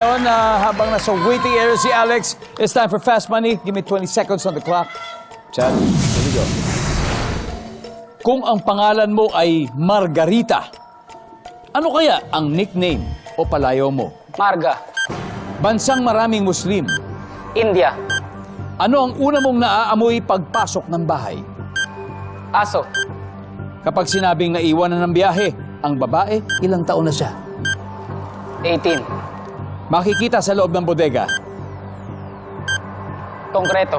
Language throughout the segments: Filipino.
Ngayon, ah, habang nasa waiting area si Alex, it's time for Fast Money. Give me 20 seconds on the clock. Chad, here we go. Kung ang pangalan mo ay Margarita, ano kaya ang nickname o palayaw mo? Marga. Bansang maraming Muslim, India. ano ang una mong naaamoy pagpasok ng bahay? Aso. Kapag sinabing naiwan na ng biyahe, ang babae, ilang taon na siya? 18. Makikita sa loob ng bodega. Konkreto.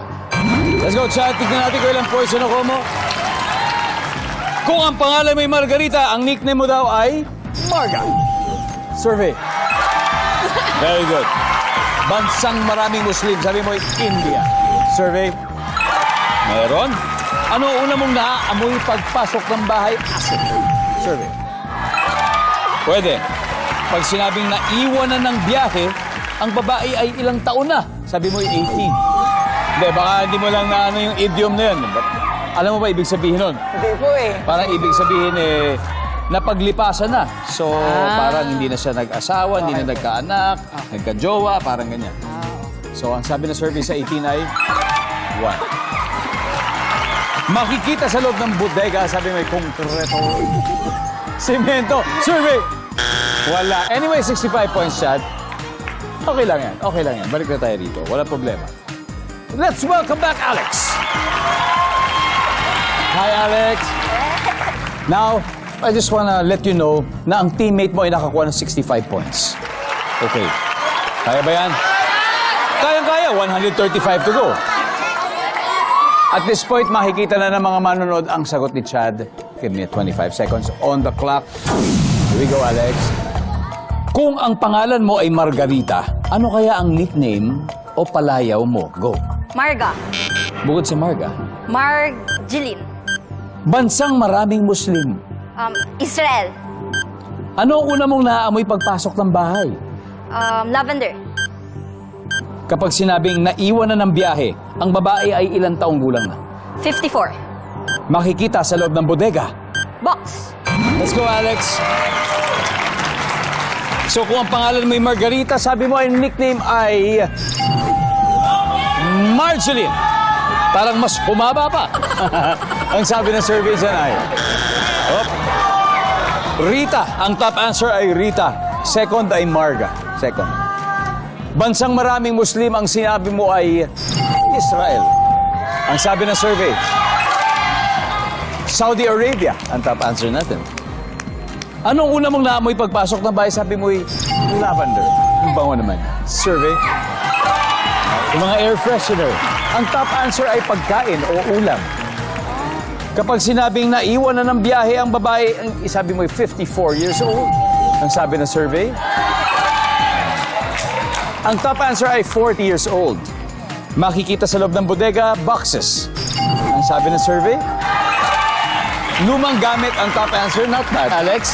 Let's go, Chad. Tignan natin kung ilang points na mo. Kung ang pangalan mo ay Margarita, ang nickname mo daw ay Marga. Survey. Very good. Bansang maraming Muslim, sabi mo ay India. Survey. Meron. Ano una mong naaamoy pagpasok ng bahay? Asin. Survey. Pwede. Pag sinabing naiwan na ng biyahe, ang babae ay ilang taon na? Sabi mo ay 18. Hindi, baka hindi mo lang na ano yung idiom na yun. But, alam mo ba ibig sabihin nun? Hindi po eh. Parang ibig sabihin eh, napaglipasan na. So, parang hindi na siya nag-asawa, hindi na nagkaanak, nagka-jowa, parang ganyan. So, ang sabi ng survey sa 18 ay 1. Makikita sa loob ng bodega, sabi may konkreto. Semento. Survey! Wala. Anyway, 65 points, Chad. Okay lang yan. Okay lang yan. Balik na tayo rito. Wala problema. Let's welcome back Alex. Hi, Alex. Now, I just wanna let you know na ang teammate mo ay nakakuha ng 65 points. Okay. Kaya ba yan? Kayang-kaya. 135 to go. At this point, makikita na ng mga manonood ang sagot ni Chad. Give me 25 seconds on the clock. Here we go, Alex. Kung ang pangalan mo ay Margarita, ano kaya ang nickname o palayaw mo? Go. Marga. Bukod sa Marga. Marjilin. Bansang maraming Muslim. Um, Israel. Ano ang una mong naaamoy pagpasok ng bahay? Um, lavender. Kapag sinabing naiwan na ng biyahe, ang babae ay ilang taong gulang na. 54. Makikita sa loob ng bodega. Box. Let's go, Alex. So kung ang pangalan mo ay Margarita, sabi mo ang nickname ay... Marceline. Parang mas humaba pa. ang sabi ng survey dyan ay... Op. Rita. Ang top answer ay Rita. Second ay Marga. Second. Bansang maraming Muslim, ang sinabi mo ay Israel. Ang sabi ng survey, Saudi Arabia. Ang top answer natin. Anong una mong naamoy pagpasok ng bahay? Sabi mo lavender. Ang bango naman. Survey. Yung mga air freshener. Ang top answer ay pagkain o ulam. Kapag sinabing naiwan na ng biyahe ang babae, ang sabi mo 54 years old. Ang sabi ng survey. Ang top answer ay 40 years old. Makikita sa loob ng bodega, boxes. Ang sabi ng survey, Lumang gamit ang top answer, not bad. Alex,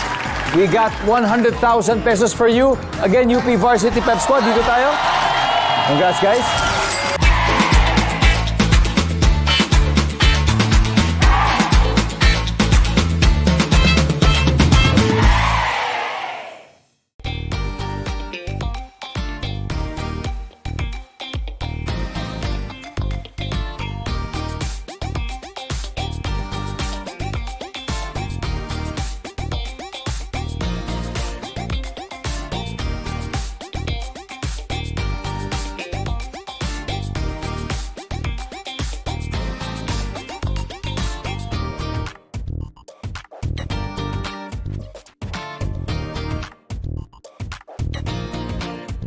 we got 100,000 pesos for you. Again, UP Varsity Pep Squad, dito tayo. Congrats, guys.